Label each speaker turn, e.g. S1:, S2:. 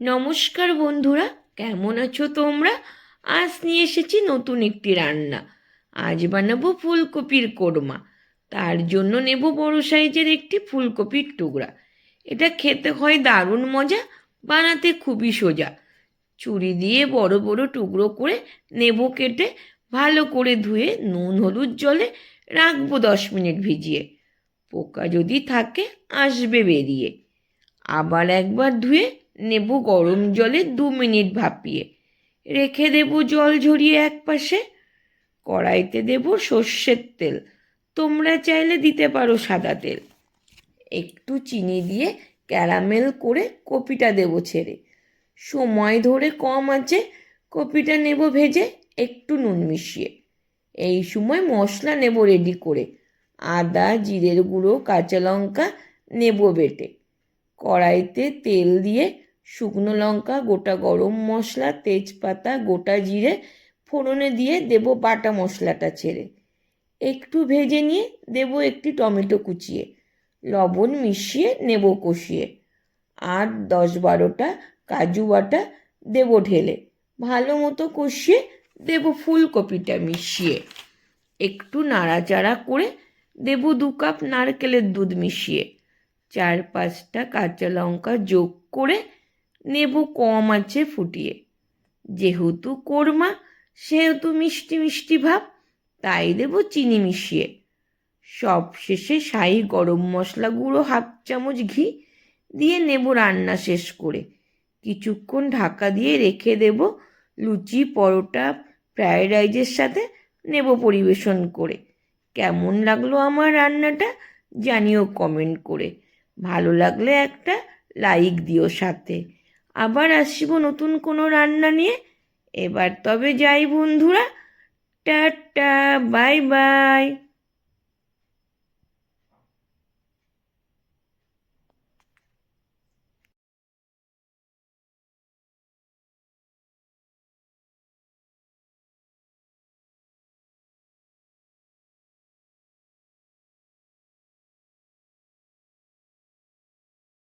S1: নমস্কার বন্ধুরা, কেমন আছো তোমরা? আজ নিয়ে এসেছি নতুন একটি রান্না। আজ বানাবো ফুলকপির কোরমা। তার জন্য নেব বড় সাইজের একটি ফুলকপির টুকরা। এটা খেতে হয় দারুণ মজা, বানাতে খুবই সোজা। ছুরি দিয়ে বড় বড় টুকরো করে নেব কেটে, ভালো করে ধুয়ে নুন, হলুদ জলে রাখব দশ মিনিট ভিজিয়ে। পোকা যদি থাকে, আসবে বেরিয়ে। আবার একবার ধুয়ে নেব গরম জলে দু মিনিট ভাপিয়ে। রেখে দেব জল ঝরিয়ে এক পাশে কড়াইতে দেব সর্ষের তেল। তোমরা চাইলে দিতে পারো সাদা তেল। একটু চিনি দিয়ে ক্যারামেল করে কপিটা দেব ছেড়ে। সময় ধরে কম আছে, কপিটা নেব ভেজে একটু নুন মিশিয়ে। এই সময় মশলা নেব রেডি করে। আদা, জিরের গুঁড়ো, কাঁচা লঙ্কা নেব বেটে। কড়াইতে তেল দিয়ে শুকনো লঙ্কা, গোটা গরম মশলা, তেজপাতা, গোটা জিরে, ফোড়নে দিয়ে দেব বাটা মশলাটা ছেড়ে। একটু ভেজে নিয়ে দেব একটি টমেটো কুচিয়ে। লবণ মিশিয়ে নেব কষিয়ে। আট, দশ, বারোটা কাজু বাটা দেব ঢেলে। ভালো মতো কষিয়ে দেব ফুলকপিটা মিশিয়ে। একটু নাড়াচাড়া করে দেব দু কাপ নারকেলের দুধ মিশিয়ে। চার, পাঁচটা কাঁচা লঙ্কা যোগ করে নেব কম আছে ফুটিয়ে। যেহেতু কোরমা, সেহেতু মিষ্টি মিষ্টি ভাব, তাই দেব চিনি মিশিয়ে। সব শেষে শাহি গরম মশলা গুঁড়ো হাফ চামচ ঘি দিয়ে নেব রান্না শেষ করে। কিছুক্ষণ ঢাকা দিয়ে রেখে দেব লুচি, পরোটা, ফ্রায়েড রাইসের সাথে নেব পরিবেশন করে। কেমন লাগল আমার রান্নাটা জানিও কমেন্ট করে। ভালো লাগলে একটা লাইক দিও সাথে। আবার আসিব নতুন কোনো রান্না নিয়ে। এবার তবে যাই বন্ধুরা টাটা বাই বাই।